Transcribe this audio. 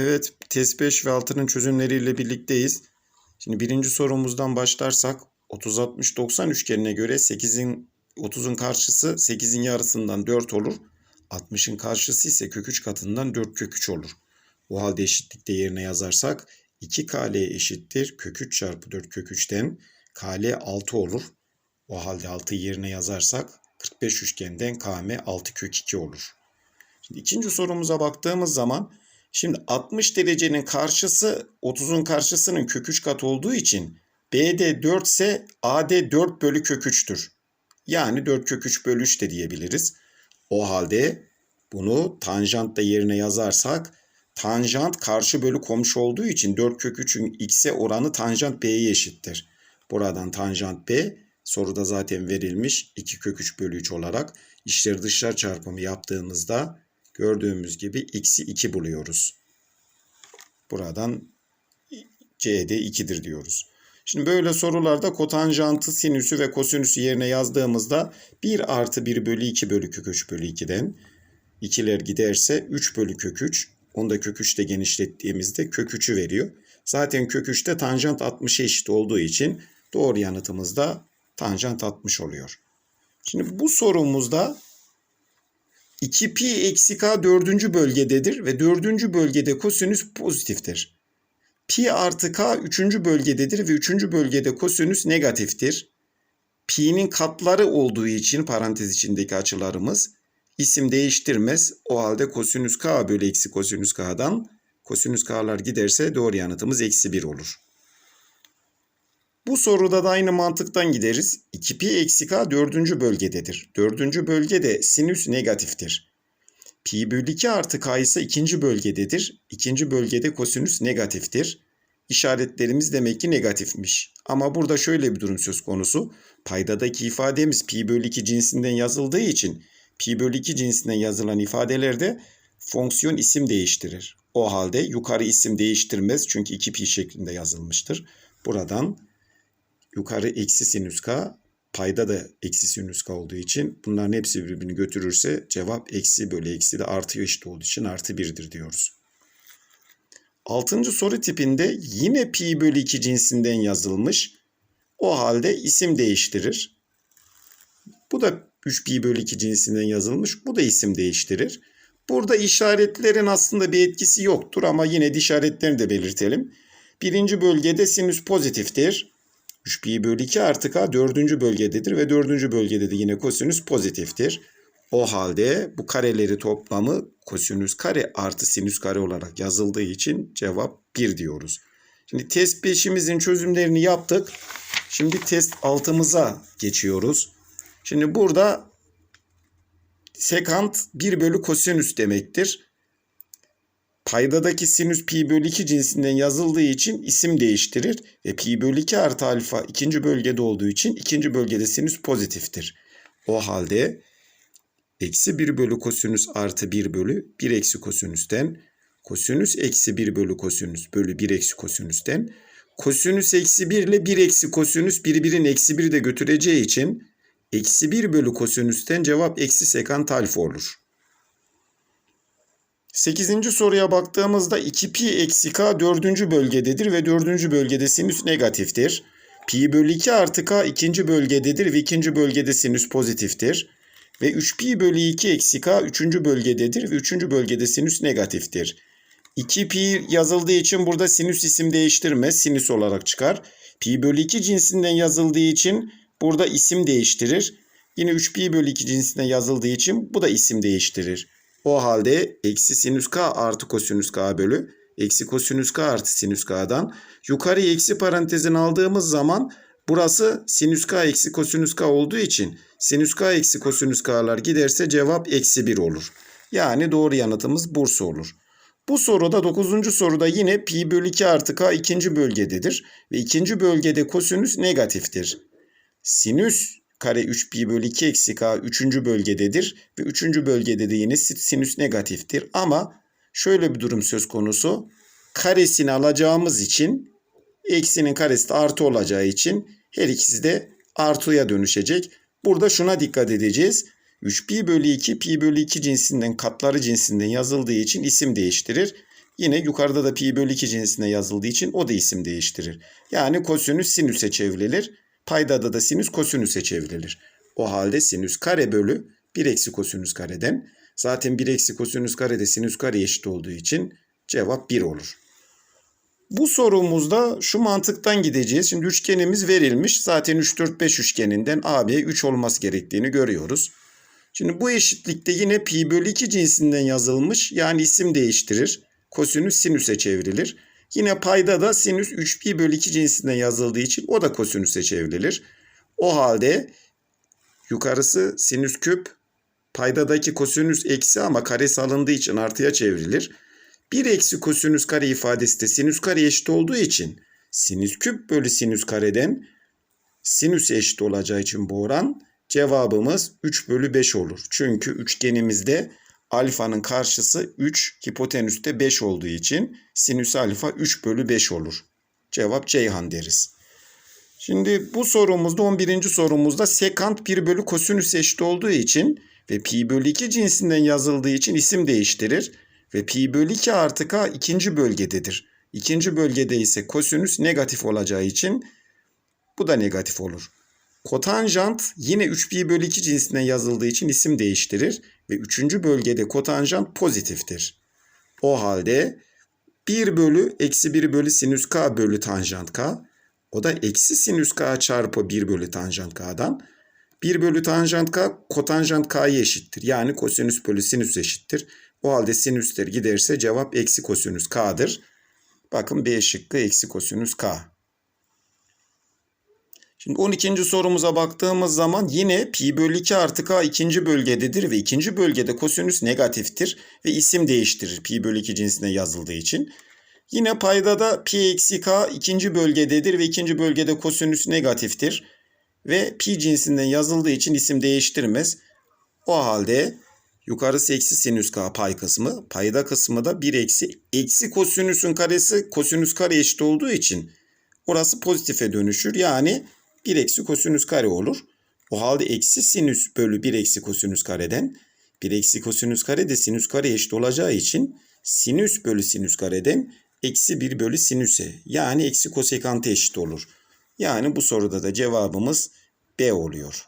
Evet, test 5 ve 6'nın çözümleriyle birlikteyiz. Şimdi birinci sorumuzdan başlarsak 30 60 90 üçgenine göre 8'in 30'un karşısı 8'in yarısından 4 olur. 60'ın karşısı ise kök 3 katından 4 kök 3 olur. O halde eşitlikte yerine yazarsak 2 kl eşittir kök 3 çarpı 4 kök 3'ten kl 6 olur. O halde 6 yerine yazarsak 45 üçgenden km 6 kök 2 olur. Şimdi ikinci sorumuza baktığımız zaman şimdi 60 derecenin karşısı 30'un karşısının kök 3 kat olduğu için BD 4 ise AD 4 bölü kök 3'tür. Yani 4 kök 3 bölü 3 de diyebiliriz. O halde bunu tanjantla yerine yazarsak tanjant karşı bölü komşu olduğu için 4 kök 3'ün x'e oranı tanjant b'ye eşittir. Buradan tanjant b soruda zaten verilmiş 2 kök 3 bölü 3 olarak içler dışlar çarpımı yaptığımızda gördüğümüz gibi x'i 2 buluyoruz. Buradan c'de 2'dir diyoruz. Şimdi böyle sorularda kotanjantı, sinüsü ve kosinüsü yerine yazdığımızda 1 artı 1 bölü 2 bölü kök 3 bölü 2'den 2'ler giderse 3 bölü kök 3. Onu da kök 3'te genişlettiğimizde kök 3'ü veriyor. Zaten kök 3'te tanjant 60'a eşit olduğu için doğru yanıtımız da tanjant 60 oluyor. Şimdi bu sorumuzda 2pi eksi k dördüncü bölgededir ve dördüncü bölgede kosinüs pozitiftir. Pi artı k üçüncü bölgededir ve üçüncü bölgede kosinüs negatiftir. Pi'nin katları olduğu için parantez içindeki açılarımız isim değiştirmez. O halde kosinüs k bölü eksi kosinüs k'dan kosinüs k'lar giderse doğru yanıtımız eksi 1 olur. Bu soruda da aynı mantıktan gideriz. 2pi eksi k dördüncü bölgededir. Dördüncü bölgede sinüs negatiftir. Pi bölü 2 artı k ise ikinci bölgededir. İkinci bölgede kosinüs negatiftir. İşaretlerimiz demek ki negatifmiş. Ama burada şöyle bir durum söz konusu. Paydadaki ifademiz pi bölü 2 cinsinden yazıldığı için pi bölü 2 cinsinden yazılan ifadelerde fonksiyon isim değiştirir. O halde yukarı isim değiştirmez çünkü 2 pi şeklinde yazılmıştır. Buradan yukarı eksi sinüs k, payda da eksi sinüs k olduğu için bunların hepsi birbirini götürürse cevap eksi bölü eksi de artı eşit olduğu için artı birdir diyoruz. Altıncı soru tipinde yine pi bölü 2 cinsinden yazılmış. O halde isim değiştirir. Bu da 3 pi bölü 2 cinsinden yazılmış. Bu da isim değiştirir. Burada işaretlerin aslında bir etkisi yoktur ama yine işaretlerini de belirtelim. Birinci bölgede sinüs pozitiftir. 3 pi bölü 2 artı k dördüncü bölgededir ve dördüncü bölgede de yine kosinüs pozitiftir. O halde bu kareleri toplamı kosinüs kare artı sinüs kare olarak yazıldığı için cevap 1 diyoruz. Şimdi test 5'imizin çözümlerini yaptık. Şimdi test 6'mıza geçiyoruz. Şimdi burada sekant 1 bölü kosinüs demektir. Paydadaki sinüs pi bölü 2 cinsinden yazıldığı için isim değiştirir. Ve pi bölü 2 artı alfa ikinci bölgede olduğu için ikinci bölgede sinüs pozitiftir. O halde eksi 1 bölü kosinüs artı 1 bölü 1 eksi kosinüsten kosinüs eksi 1 bölü kosinüs bölü 1 eksi kosinüsten kosinüs eksi 1 ile 1 eksi kosinüs birbirin eksi 1 de götüreceği için eksi 1 bölü kosinüsten cevap eksi sekant alfa olur. 8. soruya baktığımızda 2pi eksi k 4. bölgededir ve 4. bölgede sinüs negatiftir. Pi bölü 2 artı k ikinci bölgededir ve ikinci bölgede sinüs pozitiftir. Ve 3pi bölü 2 eksi k 3. bölgededir ve 3. bölgede sinüs negatiftir. 2pi yazıldığı için burada sinüs isim değiştirmez. Sinüs olarak çıkar. Pi bölü 2 cinsinden yazıldığı için burada isim değiştirir. Yine 3pi bölü 2 cinsinden yazıldığı için bu da isim değiştirir. O halde eksi sinüs k artı kosinüs k bölü eksi kosinüs k artı sinüs k'dan yukarı eksi parantezin aldığımız zaman burası sinüs k eksi kosinüs k olduğu için sinüs k eksi kosinüs k'lar giderse cevap eksi 1 olur. Yani doğru yanıtımız Bursa olur. Bu soruda 9. soruda yine pi bölü 2 artı k ikinci bölgededir ve ikinci bölgede kosinüs negatiftir. Sinüs kare 3 pi bölü 2 eksi k 3. bölgededir ve 3. bölgede de yine sinüs negatiftir. Ama şöyle bir durum söz konusu. Karesini alacağımız için eksinin karesi de artı olacağı için her ikisi de artıya dönüşecek. Burada şuna dikkat edeceğiz. 3 pi bölü 2 pi bölü 2 cinsinden katları cinsinden yazıldığı için isim değiştirir. Yine yukarıda da pi bölü 2 cinsine yazıldığı için o da isim değiştirir. Yani kosinüs sinüse çevrilir. Paydada da sinüs kosinüse çevrilir. O halde sinüs kare bölü 1 eksi kosinüs kareden. Zaten 1 eksi kosinüs kare de sinüs kare eşit olduğu için cevap 1 olur. Bu sorumuzda şu mantıktan gideceğiz. Şimdi üçgenimiz verilmiş. Zaten 3, 4, 5 üçgeninden AB 3 olması gerektiğini görüyoruz. Şimdi bu eşitlikte yine pi bölü 2 cinsinden yazılmış. Yani isim değiştirir. Kosinüs sinüse çevrilir. Yine payda da sinüs 3 pi bölü 2 cinsinden yazıldığı için o da kosinüse çevrilir. O halde yukarısı sinüs küp, paydadaki kosinüs eksi ama karesi alındığı için artıya çevrilir. 1 eksi kosinüs kare ifadesi de sinüs kare eşit olduğu için sinüs küp bölü sinüs kareden sinüs eşit olacağı için bu oran cevabımız 3 bölü 5 olur. Çünkü üçgenimizde alfanın karşısı 3, hipotenüste 5 olduğu için sinüs alfa 3 bölü 5 olur. Cevap Ceyhan deriz. Şimdi bu sorumuzda 11. sorumuzda sekant 1 bölü kosinüs eşit olduğu için ve pi bölü 2 cinsinden yazıldığı için isim değiştirir. Ve pi bölü 2 artı k ikinci bölgededir. İkinci bölgede ise kosinüs negatif olacağı için bu da negatif olur. Kotanjant yine 3 pi bölü 2 cinsinden yazıldığı için isim değiştirir. Ve üçüncü bölgede kotanjant pozitiftir. O halde 1 bölü eksi 1 bölü sinüs k bölü tanjant k. O da eksi sinüs k çarpı 1 bölü tanjant k'dan. 1 bölü tanjant k kotanjant k'ya eşittir. Yani kosinüs bölü sinüs eşittir. O halde sinüsler giderse cevap eksi kosinüs k'dır. Bakın B şıkkı eksi kosinüs k. Şimdi 12. sorumuza baktığımız zaman yine pi bölü 2 artı k ikinci bölgededir ve ikinci bölgede kosinüs negatiftir ve isim değiştirir pi bölü 2 cinsine yazıldığı için. Yine paydada pi eksi k ikinci bölgededir ve ikinci bölgede kosinüs negatiftir ve pi cinsinden yazıldığı için isim değiştirmez. O halde yukarısı eksi sinüs k pay kısmı, payda kısmı da 1 eksi eksi kosinüsün karesi kosinüs kare eşit olduğu için orası pozitife dönüşür. Yani 1 eksi kosinüs kare olur. O halde eksi sinüs bölü 1 eksi kosinüs kareden 1 eksi kosinüs kare de sinüs kare eşit olacağı için sinüs bölü sinüs kareden eksi 1 bölü sinüse yani eksi kosekante eşit olur. Yani bu soruda da cevabımız B oluyor.